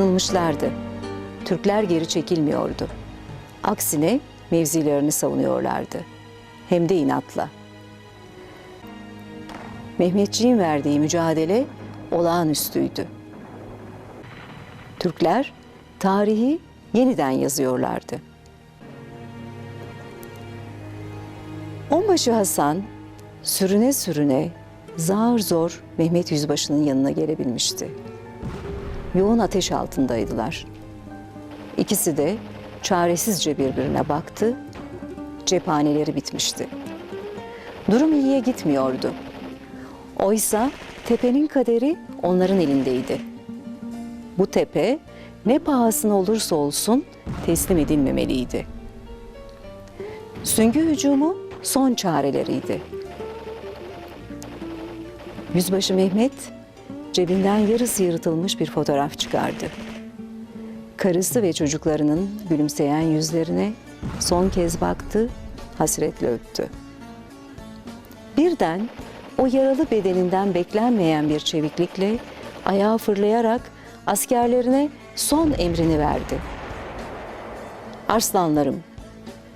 anlamışlardı. Türkler geri çekilmiyordu. Aksine mevzilerini savunuyorlardı. Hem de inatla. Mehmetçiğin verdiği mücadele olağanüstüydü. Türkler tarihi yeniden yazıyorlardı. Onbaşı Hasan sürüne sürüne zar zor Mehmet Yüzbaşı'nın yanına gelebilmişti. Yoğun ateş altındaydılar. İkisi de çaresizce birbirine baktı. Cephaneleri bitmişti. Durum iyiye gitmiyordu. Oysa tepenin kaderi onların elindeydi. Bu tepe ne pahasına olursa olsun teslim edilmemeliydi. Süngü hücumu son çareleriydi. Yüzbaşı Mehmet cebinden yarısı yırtılmış bir fotoğraf çıkardı. Karısı ve çocuklarının gülümseyen yüzlerine son kez baktı, hasretle öptü. Birden o yaralı bedeninden beklenmeyen bir çeviklikle ayağa fırlayarak askerlerine son emrini verdi. Arslanlarım,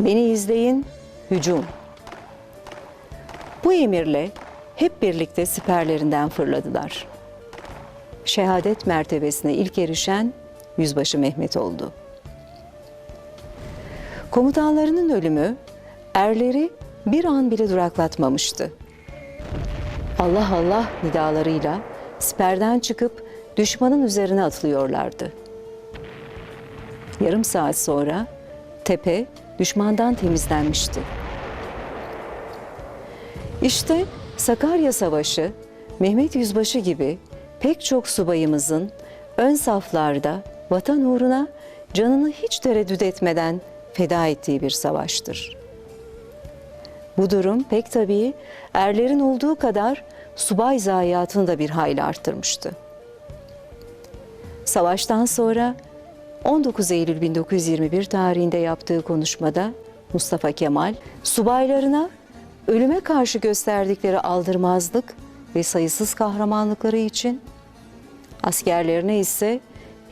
beni izleyin, hücum. Bu emirle hep birlikte siperlerinden fırladılar. Şehadet mertebesine ilk erişen Yüzbaşı Mehmet oldu. Komutanlarının ölümü erleri bir an bile duraklatmamıştı. Allah Allah nidalarıyla siperden çıkıp düşmanın üzerine atılıyorlardı. Yarım saat sonra tepe düşmandan temizlenmişti. İşte Sakarya Savaşı, Mehmet Yüzbaşı gibi pek çok subayımızın ön saflarda vatan uğruna canını hiç tereddüt etmeden feda ettiği bir savaştır. Bu durum pek tabii erlerin olduğu kadar subay zayiatını da bir hayli arttırmıştı. Savaştan sonra 19 Eylül 1921 tarihinde yaptığı konuşmada Mustafa Kemal subaylarına ölüme karşı gösterdikleri aldırmazlık ve sayısız kahramanlıkları için askerlerine ise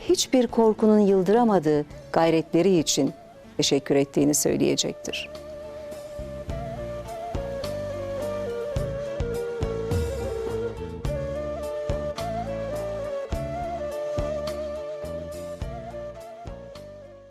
hiçbir korkunun yıldıramadığı gayretleri için teşekkür ettiğini söyleyecektir.